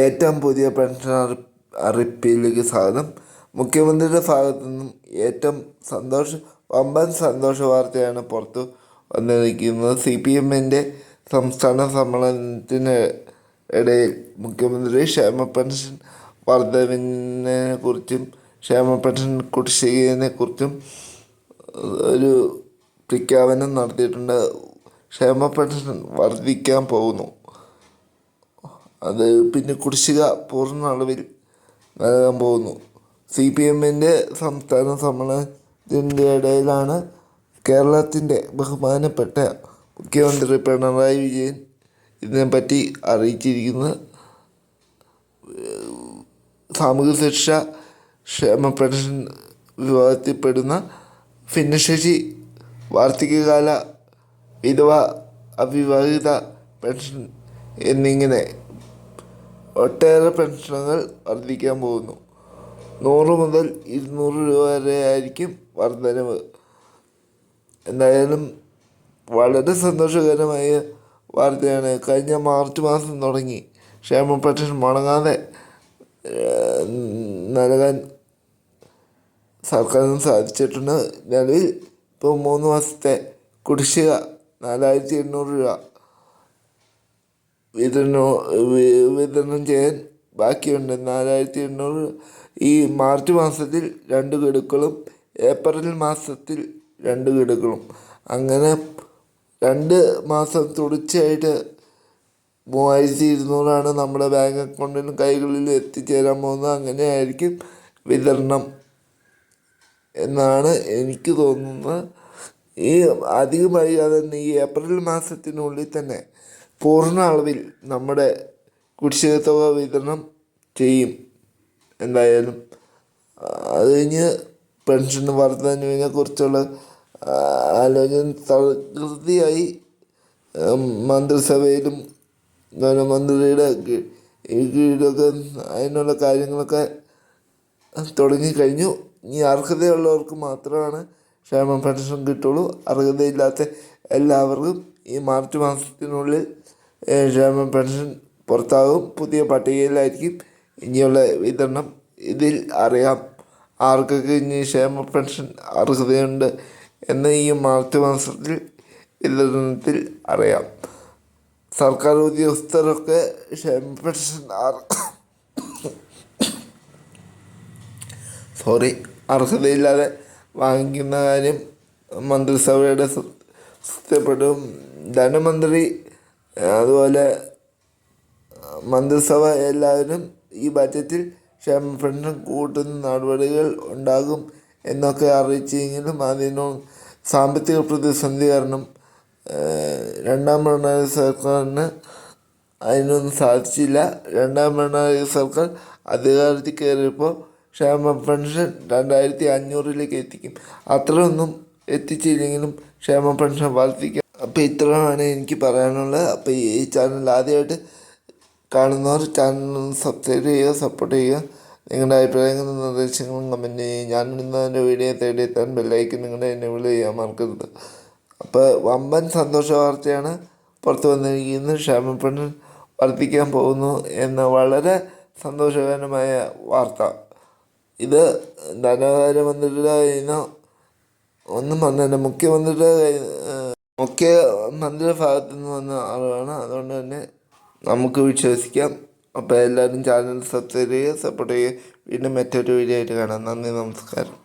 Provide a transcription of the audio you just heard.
ഏറ്റവും പുതിയ പെൻഷൻ അറി അറിയിപ്പിലേക്ക് സ്വാഗതം. മുഖ്യമന്ത്രിയുടെ ഭാഗത്തു നിന്നും ഏറ്റവും സന്തോഷ വമ്പൻ സന്തോഷ വാർത്തയാണ് പുറത്തു വന്നിരിക്കുന്നത്. സി പി എമ്മിന്റെ സംസ്ഥാന സമ്മേളനത്തിന് ഇടയിൽ മുഖ്യമന്ത്രി ക്ഷേമ പെൻഷൻ വർധവിനെ കുറിച്ചും ക്ഷേമ പെൻഷൻ കുടിശ്ശികയെ കുറിച്ചും ഒരു പ്രഖ്യാപനം നടത്തിയിട്ടുണ്ട്. ക്ഷേമ പെൻഷൻ വർദ്ധിക്കാൻ പോകുന്നു. അത് പിന്നെ കുടിശ്ശിക പൂർണ അളവിൽ നൽകാൻ പോകുന്നു. സി പി എമ്മിന്റെ സംസ്ഥാന സമ്മേളനത്തിന്റെ ഇടയിലാണ് കേരളത്തിന്റെ ബഹുമാനപ്പെട്ട മുഖ്യമന്ത്രി പിണറായി വിജയൻ ഇതിനെപ്പറ്റി അറിയിച്ചിരിക്കുന്നത്. സാമൂഹ്യ സുരക്ഷ ക്ഷേമ പെൻഷൻ വിഭാഗത്തിൽപ്പെടുന്ന ഭിന്നശേഷി വാർദ്ധക്യകാല വിധവ അവിവാഹിത പെൻഷൻ എന്നിങ്ങനെ ഒട്ടേറെ പെൻഷനുകൾ വർദ്ധിക്കാൻ പോകുന്നു. നൂറ് മുതൽ ഇരുന്നൂറ് രൂപ വരെ ആയിരിക്കും വർധനവ്. എന്തായാലും വളരെ സന്തോഷകരമായ വാർത്തയാണ്. കഴിഞ്ഞ മാർച്ച് മാസം തുടങ്ങി. ക്ഷേമ പെൻഷൻ മുടങ്ങാതെ നൽകാൻ സർക്കാരിന് സാധിച്ചിട്ടുണ്ട്. നിലവിൽ ഇപ്പോൾ മൂന്ന് മാസത്തെ കുടിശ്ശിക നാലായിരത്തി എണ്ണൂറ് രൂപ. വിതരണം വിതരണം ചെയ്യാൻ ബാക്കിയുണ്ട്. നാലായിരത്തി എണ്ണൂറ് ഈ മാർച്ച് മാസത്തിൽ രണ്ട് ഗഡുക്കളും ഏപ്രിൽ മാസത്തിൽ രണ്ട് ഗഡുക്കളും. അങ്ങനെ രണ്ട് മാസം തുടർച്ചയായിട്ട് മൂവായിരത്തി ഇരുന്നൂറാണ് നമ്മുടെ ബാങ്ക് അക്കൗണ്ടിലും കൈകളിൽ എത്തിച്ചേരാൻ പോകുന്നത്. അങ്ങനെയായിരിക്കും വിതരണം എന്നാണ് എനിക്ക് തോന്നുന്നത്. ഈ അധികം വൈകാതെ തന്നെ ഈ ഏപ്രിൽ മാസത്തിനുള്ളിൽ തന്നെ പൂർണ അളവിൽ നമ്മുടെ കുടിശ്ശിക തുക വിതരണം ചെയ്യും എന്തായാലും. അത് കഴിഞ്ഞ് പെൻഷൻ വർധനവിനെ കുറിച്ചുള്ള ആലോചന തകൃതിയായി മന്ത്രിസഭയിലും ധനമന്ത്രിയുടെ കീഴിലൊക്കെ അതിനുള്ള കാര്യങ്ങളൊക്കെ തുടങ്ങിക്കഴിഞ്ഞു. ഇനി അർഹതയുള്ളവർക്ക് മാത്രമാണ് ക്ഷേമ പെൻഷൻ കിട്ടുള്ളൂ. അർഹതയില്ലാത്ത എല്ലാവർക്കും ഈ മാർച്ച് മാസത്തിനുള്ളിൽ ക്ഷേമ പെൻഷൻ പുറത്താകും പുതിയ പട്ടികയിലായിരിക്കും. ഇനിയുള്ള വിതരണം ഇതിൽ അറിയാം. ആർക്കൊക്കെ ഇനി ക്ഷേമ പെൻഷൻ അർഹതയുണ്ട് എന്ന് ഈ മാർച്ച് മാസത്തിൽ വിതരണത്തിൽ അറിയാം. സർക്കാർ ഉദ്യോഗസ്ഥരൊക്കെ ക്ഷേമ പെൻഷൻ സോറി അർഹതയില്ലാതെ വാങ്ങിക്കുന്ന കാര്യം മന്ത്രിസഭയുടെ ശ്രദ്ധപ്പെടും ധനമന്ത്രി അതുപോലെ മന്ത്രിസഭ എല്ലാവരും ഈ ബജറ്റിൽ ക്ഷേമ പെൻഷൻ കൂട്ടുന്ന നടപടികൾ ഉണ്ടാകും എന്നൊക്കെ അറിയിച്ചെങ്കിലും അതിനോ സാമ്പത്തിക പ്രതിസന്ധി കാരണം രണ്ടാം പിണറായി സർക്കാരിന് അതിനൊന്നും സാധിച്ചില്ല. രണ്ടാം പിണറായി സർക്കാർ അധികാരത്തിൽ കയറിയപ്പോൾ ക്ഷേമ പെൻഷൻ രണ്ടായിരത്തി അഞ്ഞൂറിലേക്ക് എത്തിക്കും. അത്രയൊന്നും എത്തിച്ചില്ലെങ്കിലും ക്ഷേമ പെൻഷൻ വർദ്ധിക്കും അപ്പോൾ ഇത്രയാണ് എനിക്ക് പറയാനുള്ളത്. അപ്പോൾ ഈ ചാനൽ ആദ്യമായിട്ട് കാണുന്നവർ ചാനൽ സബ്സ്ക്രൈബ് ചെയ്യുക സപ്പോർട്ട് ചെയ്യുക. നിങ്ങളുടെ അഭിപ്രായങ്ങളും നിർദ്ദേശങ്ങളും കമന്റ് ചെയ്യുക. ഞാൻ ഇടുന്നതിന്റെ വീഡിയോ തേടി എത്താൻ ബെല്ലൈക്കൻ നിങ്ങളുടെ വിളി ചെയ്യാൻ മറക്കരുത്. അപ്പോൾ വമ്പൻ സന്തോഷ വാർത്തയാണ് പുറത്തു വന്നിരിക്കുന്നത്. ക്ഷേമപ്പെണ്ണൻ വർദ്ധിക്കാൻ പോകുന്നു എന്ന വളരെ സന്തോഷകരമായ വാർത്ത. ഇത് ധനകാര്യമന്ത്രിയുടെ കയ്യിൽ നിന്നോ ഒന്നും വന്നില്ല മുഖ്യമന്ത്രിയുടെ കയ്യിൽ മുഖ്യമന്ത്രിയുടെ ഭാഗത്തു നിന്ന് വന്ന അറിവാണ് അതുകൊണ്ട് തന്നെ നമുക്ക് വിശ്വസിക്കാം. അപ്പോൾ എല്ലാവരും ചാനൽ സബ്സ്ക്രൈബ് ചെയ്യുക സപ്പോർട്ട് ചെയ്യുക. വീണ്ടും മറ്റൊരു വീഡിയോ ആയിട്ട് കാണാം. നന്ദി നമസ്കാരം.